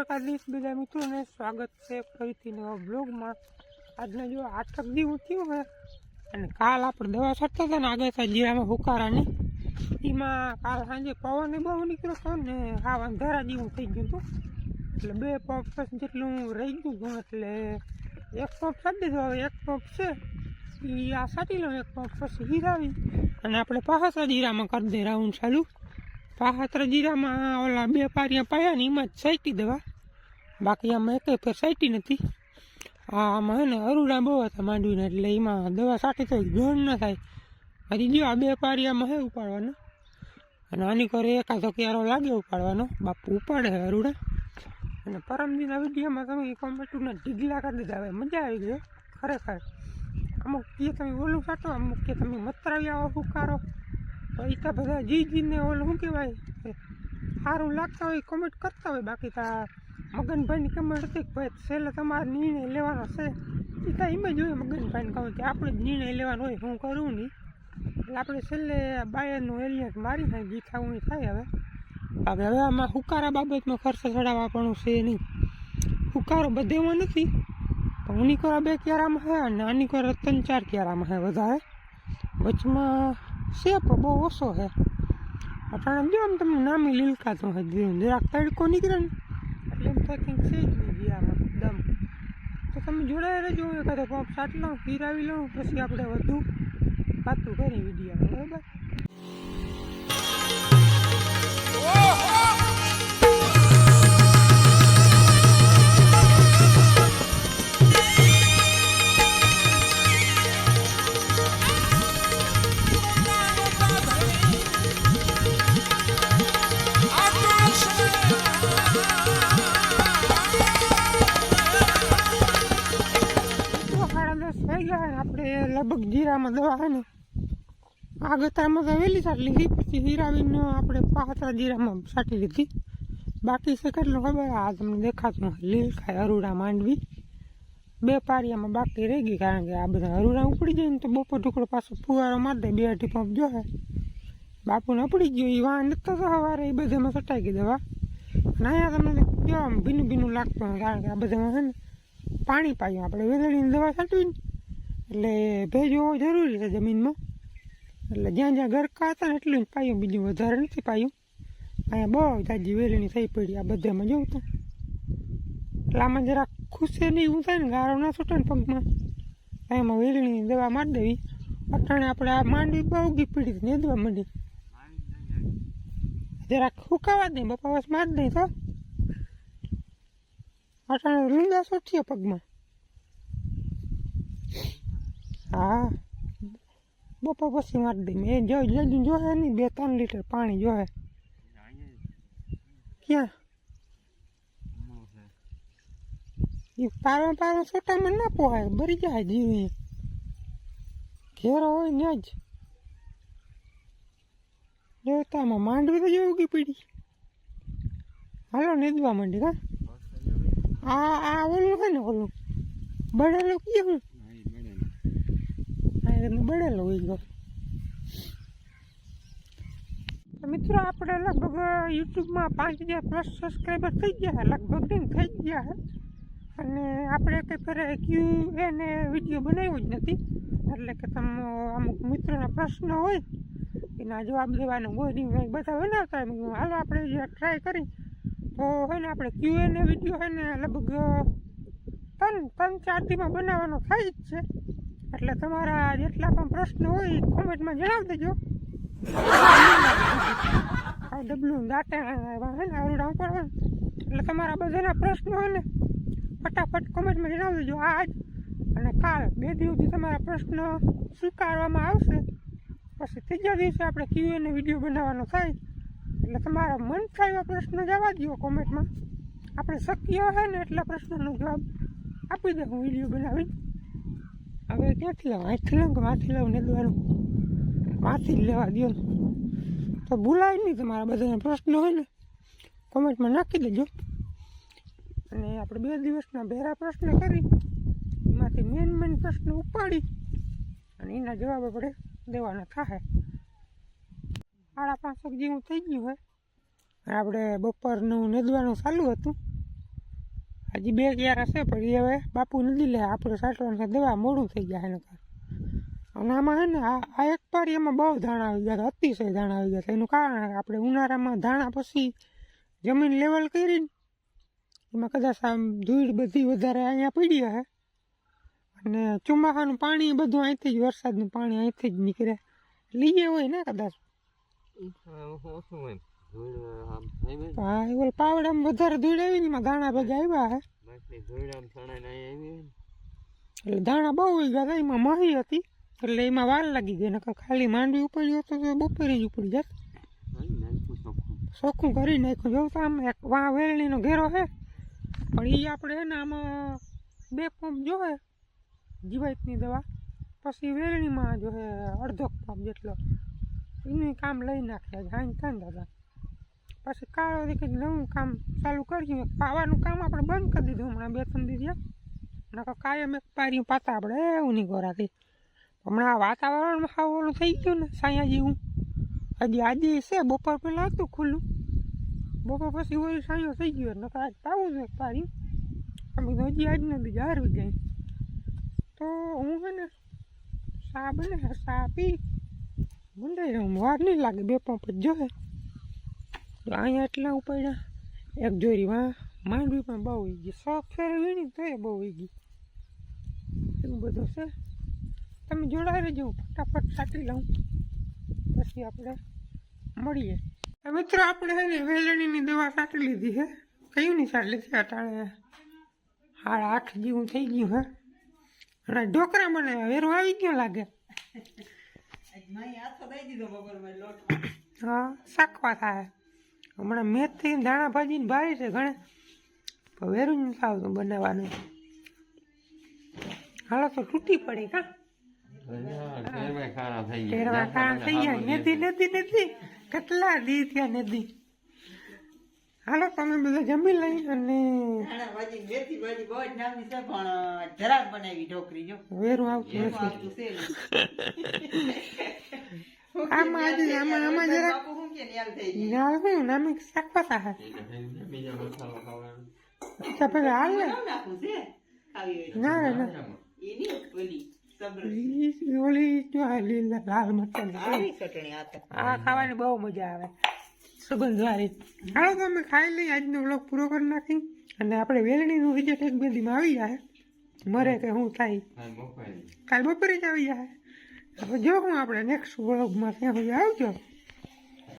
દ્વારકાધીશ બધા મિત્રોને. સ્વાગત છે ફરીથી નવા બ્લોગમાં આજના જો આઠક દિવસ થયું હોય અને કાલ આપણે દવા છટતા હતા ને આગળ જીરામાં હુકારાની એમાં કાલ સાંજે પવન બહુ નીકળ્યો હતો ને હા અંધારા જેવું થઈ ગયું હતું. એટલે બે પંપ જેટલું રહી ગયું હતું, એટલે એક પંપ સાટી દીધો. હવે એક પંપ છે એ આ સાટી લઉં એક પંપ પછી હીરાવી અને આપણે પાસા જીરામાં કરી દે રાઉન્ડ ચાલુ. પાત્ર જીરામાં ઓલા બે પારિયા પાયા ને એમાં જ સાઈટી દેવા. બાકી આમાં એકેય ફેર સાઈટી નથી. આ આમાં હે ને અરુડા બહુ હતા માંડવીને, એટલે એમાં દવા સાટી તો ઘણ ન થાય. હજી જો આ બે પારિયામાં હે ઉપાડવાનો. અને આની કરે એકાદો ક્યારો લાગે ઉપાડવાનો. બાપુ ઉપાડે અરુડા અને પરમદીના વિડીયોમાં તમે કોમ્પ્યુટરના ઢીગલા કરી દીધા. હવે મજા આવી ગઈ ખરેખર. અમુક કે તમે ઓલું સાટો, અમુક કે તમે મતરાવી આવો ફૂકારો તો એ તો બધા જી જીને ઓલું શું કહેવાય? સારું લાગતા હોય કોમેન્ટ કરતા હોય બાકી તો આ મગનભાઈની કમેન્ટ હતી કે ભાઈ છેલ્લે તમારે નિર્ણય લેવાનો છે. એ તો એમ જ હોય મગનભાઈને કહું કે આપણે જ નિર્ણય લેવાનો હોય, હું કરું નહીં. એટલે આપણે છેલ્લે બાયરનું એલિયન્સ મારી થાય થવું થાય હવે. હવે હવે આમાં હુકારા બાબતમાં ખર્ચ ચડાવવા પણ છે નહીં. હુકારો બધેમાં નથી, પણ ઉનીકોરા બે ક્યારામાં હે અને આનીકોરા ત્રણ ચાર ક્યારામાં હે વધારે. વચમાં પણ બહુ ઓછો છે. અટાણે જો આમ તમને નામી લીલકાતો ધીરે જરાક તડકો નીકળે ને થાય છે જ નહીં જીરામાં દમ. તો તમે જોડાઈ રહેજો એકાદો પંપ સાટ લઉં હીરાવી લઉં, પછી આપણે વધુ વાતું કરી વિડીયામાં. બરાબર? જીરામાં દવા છે ને આ ગતારમાં તો વહેલી સાટ લીધી પછી હીરાવીને આપણે પાતળા જીરામાં સાટી લીધી. બાકી છે કેટલું ખબર, આ તમને દેખાતું નથી. લીલ ખાય અરુડા માંડવી. બે પારિયામાં બાકી રહી ગઈ, કારણ કે આ બધા અરૂડા ઉપડી જાય ને તો બપોર ટુકડો પાછો ફુવારો મારી દે, બે અઢી પંપ જોહે બાપુને ઉપડી ગયો એ વાં નતો સવારે એ બધામાં સટાઈ ગઈ દવા. અને અહીંયા તમને કેવા ભીનું ભીનું લાગતું હોય, કારણ કે આ બધામાં છે ને, પાણી પાયું આપણે વેદળીની દવા છાંટવી ને એટલે ભેજ હોવો જરૂરી છે જમીનમાં. એટલે જ્યાં જ્યાં ગરકા હતા ને એટલું જ પાયું, બીજું વધારે નથી પાયું. અહીંયા બહુ તાજી વેલણી થઈ પડી, આ બધામાં જોઉં તો. એટલે આમાં જરાક ખુશે નહીં એવું થાય ને ગારો ના છૂટે ને પગમાં. એમાં વેલણીની દવા મારી દેવી. અટાણે આપણે આ માંડવી બહુ ઉગી પડી હતી, નેદવા માંડી. જરાક સુકાવા દે, બપા, બસ મારી દઈ તો અટાણે લીંદા સોઠીએ પગમાં. હા. બપોર પછી મારી દઈ મેં જો જલ્દી જોહે નહીં, બે ત્રણ લીટર પાણી જોહે ક્યાં? એ પારો પારો છોટામાં ના પોહાય ભરી જાય જીવી. ઘેરો હોય ને જ. જોતામાં માંડવી તો જેવું કે પડી. હાલો નેદવા માંડી, હા. આ આ ઓલું છે ને ઓલું? બળેલું કયું? હું હા હોય ગયો. મિત્રો, આપણે લગભગ યુટ્યુબમાં પાંચ હજાર પ્લસ સબસ્ક્રાઈબર થઈ ગયા લગભગ ને થઈ ગયા છે. અને આપણે કંઈ ફેરે ક્યુ એને વીડિયો બનાવ્યો જ નથી. એટલે કે તમે અમુક મિત્રોના પ્રશ્નો હોય, એના જવાબ દેવાનો હોય બધા બનાવતા હાલો આપણે ટ્રાય કરી. તો હોય ને, આપણે ક્યુ એને વીડિયો હોય ને, લગભગ ત્રણ ત્રણ, ચાર દીમાં બનાવવાનો થાય જ છે. એટલે તમારા જેટલા પણ પ્રશ્ન હોય એ કોમેન્ટમાં જણાવી દેજો. આ ડબલું દાંતે હે ને આવડા ઉપર એટલે તમારા બધાના પ્રશ્નો હોય ને ફટાફટ કોમેન્ટમાં જણાવી દેજો આજ અને કાલ બે દિવસથી તમારા પ્રશ્ન સ્વીકારવામાં આવશે. પછી ત્રીજા દિવસે આપણે ક્યુ એને વીડિયો બનાવવાનો થાય. એટલે તમારા મન થાય એવા પ્રશ્નો જવા દો કોમેન્ટમાં. આપણે શક્ય હોય ને એટલા પ્રશ્નોનો જવાબ આપી દઉં વીડિયો બનાવી હવે ક્યાંથી લાવું? અહીંથી લાવું કે માથી લાવું? નેદવાનું માથી જ લેવા દો તો ભૂલાય નહીં તમારા બધાના પ્રશ્ન હોય ને, કોમેન્ટમાં નાખી દેજો. અને આપણે બે દિવસના ભેરા પ્રશ્ન કરી, એમાંથી મેન મેન પ્રશ્ન ઉપાડી, અને એના જવાબ આપણે દેવાના થાય સાડા પાંચસો જેવું થઈ ગયું હોય. આપણે બપોરનું નેદવાનું ચાલુ હતું. હજી બે ક્યાર હશે પણ એ હવે બાપુ નથી લે, આપણે સાટવાનું દવા મોડું થઈ જાય નકર. અને આમાં છે ને આ એક પારી એમાં બહુ ધાણા આવી ગયા હતા અતિશય ધાણા આવી ગયા હતા એનું કારણ આપણે ઉનાળામાં ધાણા પછી જમીન લેવલ કરીને એમાં કદાચ આમ ધૂળ બધી વધારે અહીંયા પડી હશે અને ચોમાસાનું પાણી બધું અહીંથી જ, વરસાદનું પાણી અહીંથી જ નીકળે. લઈએ હોય ને કદાચ. હોય હા એ ઓલ પાવડામાં વધારે ધૂળ આવી ને એમાં દાણા ભેગા આવ્યા હે. એટલે દાણા બહુ આવી ગયા એમાં મહી હતી. એટલે એમાં વાર લાગી ગઈ નકર ખાલી માંડવી ઉપડી હતો તો બપોરે જ ઉપડી જાત. ચોખ્ખું. કરી નાખ્યું. જોઉં તો આમ એક વા વેલણીનો ઘેરો છે પણ એ આપણે ને આમાં બે પંપ જોવે જીવાતની દવા. પછી વેલણીમાં જો હે અડધો પંપ જેટલો. એનું કામ લઈ નાખ્યા હાઈ થાય ને દાદા. પછી કાળો દેખી નવું કામ ચાલુ કર્યું પાવાનું કામ આપણે બંધ કરી દીધું હમણાં બે ત્રણ દીધી નકર કાયમ એક પાર્યું પાતા આપણે એવું નહીં ગોરાથી હમણાં વાતાવરણમાં હાવ ઓલું થઈ ગયું ને, સાયા જેવું. હજી આજે છે, બપોર પહેલાં હતું ખુલ્લું. બપોર પછી ઓલું સાંયો થઈ ગયો, નકર આજ પાવું છે પાર્યું. અમે હજી આજ નથી હારવી જાય. તો હું છે ને સા બને સા પી? મંડાઈ રહું વાર નહીં લાગે, બે પંપ જ જોવે. તો અહીંયા એટલા ઉપાડ્યા. એક જોરી વા માંડવી પણ બહુ વહી ગઈ. શોખ ફેર વીણી તો એ બહુ વહી ગઈ. એવું બધું છે. તમે જોડાઈ રહેજો. ફટાફટ સાટી લઉં. પછી આપણે મળીએ. મિત્રો આપણે છે ને વેલણીની દવા સાટી લીધી છે. કયું નહીં સાટ લીધી અટાણે હાડ આઠ જેવું થઈ ગયું હે અને ઢોકરા મને વેરો આવી ગયો લાગે. હા શાકવા થાય. હમણાં મેથી દાણા ભાજીને ભારી છે ઘણે. વેરું જ નથી આવતું બનાવવાનું. હાલો તો તૂટી પડે કા? ટેરવા ખાણા થઈ ગયા. નથી નદી કેટલા દી ત્યાં નદી હાલો તમે બધા જમી લઈ અને જરાક બનાવી ઢોકરી જો. વેરું આવતું નથી. આમાં આજે આમાં આમાં જરા ના હું નામી શાકવા ખાવાનો તો પેલા હાલ ને ના ના ઓલી જો લીલા લાલ મરચાં આ ખાવાની બહુ મજા આવે સુગંધવાળી હાલો તો અમે ખાઈ લઈએ આજનો બ્લોગ પૂરો કરી નાખી અને આપણે વેલણીનું રિઝલ્ટ એક બે દીમાં આવી જાય મરે કે શું થાય કાલ બપોરે જ આવી જાય હવે જો હું આપણે નેક્સ્ટ બ્લોગમાં ત્યાં સુધી આવજો